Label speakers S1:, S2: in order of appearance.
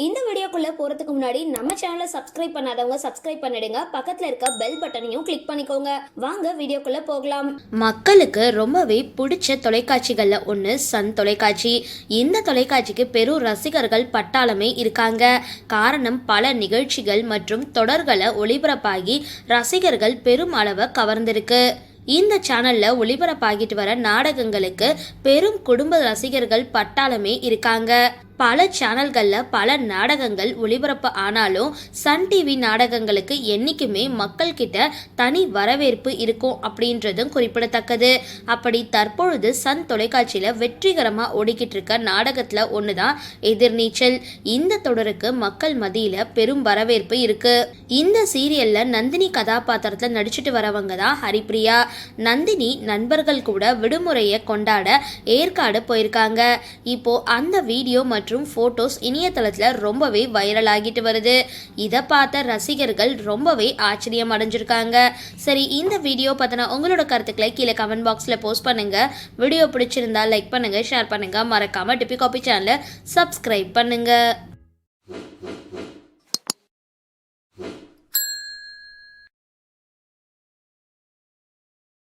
S1: இந்த வீடியோக்குள்ள போறதுக்கு முன்னாடி நம்ம சேனலை சப்ஸ்கிரைப் பண்ணாதவங்க சப்ஸ்கிரைப் பண்ணிடுங்க. பக்கத்துல இருக்க பெல் பட்டனையும் கிளிக் பண்ணிக்கோங்க. வாங்க வீடியோக்குள்ள போகலாம்.
S2: மக்களுக்கு ரொம்பவே பிடிச்ச தொலைக்காட்சிகள்ல ஒன்று சன் தொலைக்காட்சி. இந்த தொலைக்காட்சிக்கு பெரும் ரசிகர்கள் பட்டாளமே இருக்காங்க. காரணம் பல நிகழ்ச்சிகள் மற்றும் தொடர்களை ஒளிபரப்பாகி ரசிகர்கள் பெரும் அளவை கவர்ந்திருக்கு. இந்த சேனல்ல ஒளிபரப்பாகிட்டு வர நாடகங்களுக்கு பெரும் குடும்ப ரசிகர்கள் பட்டாளமே இருக்காங்க. பல சேனல்களில் பல நாடகங்கள் ஒளிபரப்பு ஆனாலும் சன் டிவி நாடகங்களுக்கு என்றைக்குமே மக்கள்கிட்ட தனி வரவேற்பு இருக்கும் அப்படின்றதும் குறிப்பிடத்தக்கது. அப்படி தற்பொழுது சன் தொலைக்காட்சியில் வெற்றிகரமாக ஓடிக்கிட்டு இருக்க நாடகத்தில் ஒன்று தான் எதிர்நீச்சல். இந்த தொடருக்கு மக்கள் மத்தியில் பெரும் வரவேற்பு இருக்கு. இந்த சீரியலில் நந்தினி கதாபாத்திரத்தில் நடிச்சிட்டு வரவங்க தான் ஹரிப்ரியா. நந்தினி நண்பர்கள் கூட விடுமுறையை கொண்டாட ஏற்காடு போயிருக்காங்க. இப்போ அந்த வீடியோ மற்றும் மற்றும் ஃபோட்டோஸ் இணையதளத்தில் ரொம்பவே வைரல் ஆகிட்டு வருது. இதை பார்த்த ரசிகர்கள் ரொம்பவே ஆச்சரியம் அடைஞ்சிருக்காங்க. சரி இந்த வீடியோ பற்றின உங்களோட கருத்துக்களை கீழே கமெண்ட் பாக்ஸில் போஸ்ட் பண்ணுங்கள் வீடியோ பிடிச்சிருந்தா லைக் பண்ணுங்கள் ஷேர் பண்ணுங்கள் மறக்காமல் டிபி காபி சேனலை சப்ஸ்கிரைப் பண்ணுங்கள்